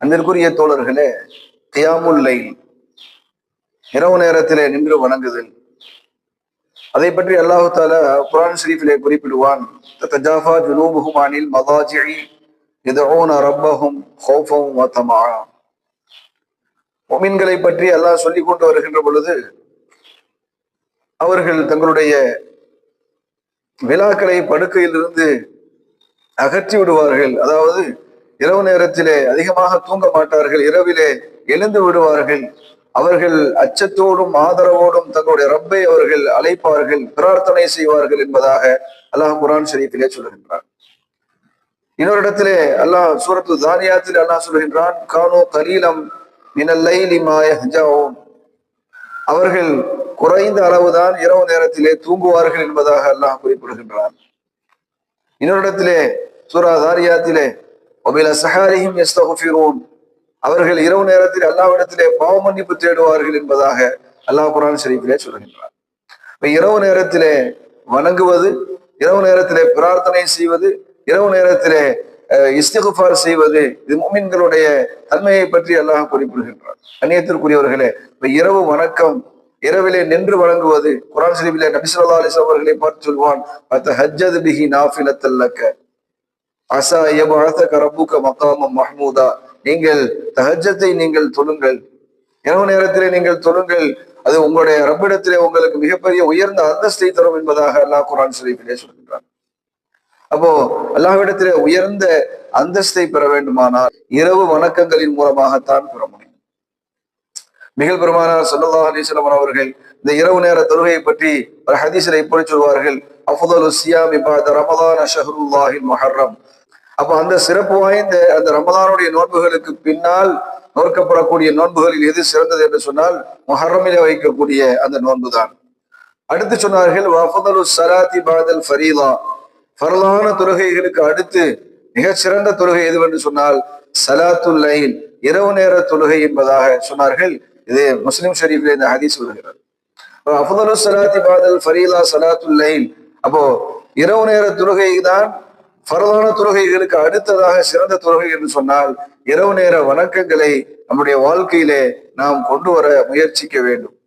அன்பிற்குரிய தோழர்களே கியாமுல் லைல் இரவு நேரத்திலே நின்று வணங்குதல். அதை பற்றி அல்லாஹு தாலா குர்ஆன் ஷரீஃபிலே குறிப்பிடுவான் தஜாஃபா ஜுனூபுஹும் அனில் மதாஜிஇ யதஊன ரப்பஹும் ஹௌஃபன் வ தமஆ. முஃமின்களை பற்றி அல்லாஹ் சொல்லிக் கொண்டு வருகின்ற பொழுது அவர்கள் தங்களுடைய விழாக்களை படுக்கையிலிருந்து அகற்றி விடுவார்கள் அதாவது இரவு நேரத்திலே அதிகமாக தூங்க மாட்டார்கள் இரவிலே எழுந்து விடுவார்கள். அவர்கள் அச்சத்தோடும் ஆதரவோடும் தங்களுடைய ரப்பை அவர்கள் அழைப்பார்கள் பிரார்த்தனை செய்வார்கள் என்பதாக அல்லாஹ் குரான் ஷரீஃபிலே சொல்கின்றார் இன்னொரு இடத்திலே அல்லாஹ் சூரத்து தானியாத்தில் அல்லாஹ் சொல்கின்றான் கானோ கலீலம் மினல்லைலி அவர்கள் குறைந்த அளவுதான் இரவு நேரத்திலே தூங்குவார்கள் என்பதாக அல்லாஹ் குறிப்பிடுகின்றான். இன்னொரு இடத்திலே சூரா தாரியாத்திலே ஒபில சஹாரியும் எஸ்தகுஃபிரூன் அவர்கள் இரவு நேரத்தில் அல்லாவிடத்திலே பாவ மன்னிப்பு தேடுவார்கள் என்பதாக அல்லாஹ் குரான் ஷரீஃபிலே சொல்கின்றார் இப்ப இரவு நேரத்திலே வணங்குவது இரவு நேரத்திலே பிரார்த்தனை செய்வது இரவு நேரத்திலே இஸ்திகுஃபார் செய்வது இது முமின்களுடைய தன்மையை பற்றி அல்லாஹ் குறிப்பிடுகின்றார் அந்நியத்திற்குரியவர்களே இப்ப இரவு வணக்கம் இரவிலே நின்று வழங்குவது குரான் ஷரீஃபிலே நபிசுல்லா அலிஸ் அவர்களை பார்த்து சொல்வான் ஹஜ்ஜது பிஹி நாஃபிலத்தல்லக்க. அசா எபஅதக ரப்புக மகாமம் மஹ்மூதா. நீங்கள் தஹஜத்தை நீங்கள் தொழுங்கள். இரவு நேரத்திலே நீங்கள் தொழுங்கள். அது உங்களுடைய ரப்பிடத்திலே உங்களுக்கு மிகப்பெரிய உயர்ந்த அந்தஸ்தை தரும் என்பதாக அல்லாஹ் குரான் ஷரீஃபிலே சொல்கின்றார் அப்போ அல்லாஹ்விடத்திலே உயர்ந்த அந்தஸ்தை பெற வேண்டுமானால் இரவு வணக்கங்களின் மூலமாகத்தான் பெற முடியும். மிகல் பெருமானார் சல்லா அலிஸ்லாம் அவர்கள் இந்த இரவு நேர தொழுகையை பற்றி ஒரு ஹதீஸில் இப்படி சொல்வார்கள். அஃபுதலு சியாம் இபாத ரமதான் ஷஹருல்லாஹின் மஹர்ரம். அப்ப அந்த சிறப்பு வாய்ந்த அந்த ரமதானுடைய நோன்புகளுக்கு பின்னால் நோக்கப்படக்கூடிய நோன்புகளில் எது சிறந்தது என்று சொன்னால் மொஹரமிலே வைக்கக்கூடிய அந்த நோன்பு தான் அடுத்து சொன்னார்கள் வஃபதலு சலாத்தி பாதல் ஃபரீலா ஃபரலான தொழுகைகளுக்கு அடுத்து மிகச் சிறந்த தொழுகை எதுவென்று சொன்னால் சலாத்துல் லைல். இரவு நேர தொழுகை என்பதாக சொன்னார்கள். இது முஸ்லிம் ஷரீஃபில் இந்த ஹதீஸ் வருகிறார் அஃபதலு சலாத்தி பாதல் ஃபரீலா சலாத்துல் லைல். அப்போ இரவு நேர தொழுகை தான் பரவான தொழுகைகளுக்கு அடுத்ததாக சிறந்த தொழுகை என்று சொன்னால் இரவு நேர வணக்கங்களை நம்முடைய வாழ்க்கையிலே நாம் கொண்டு வர முயற்சிக்க வேண்டும்.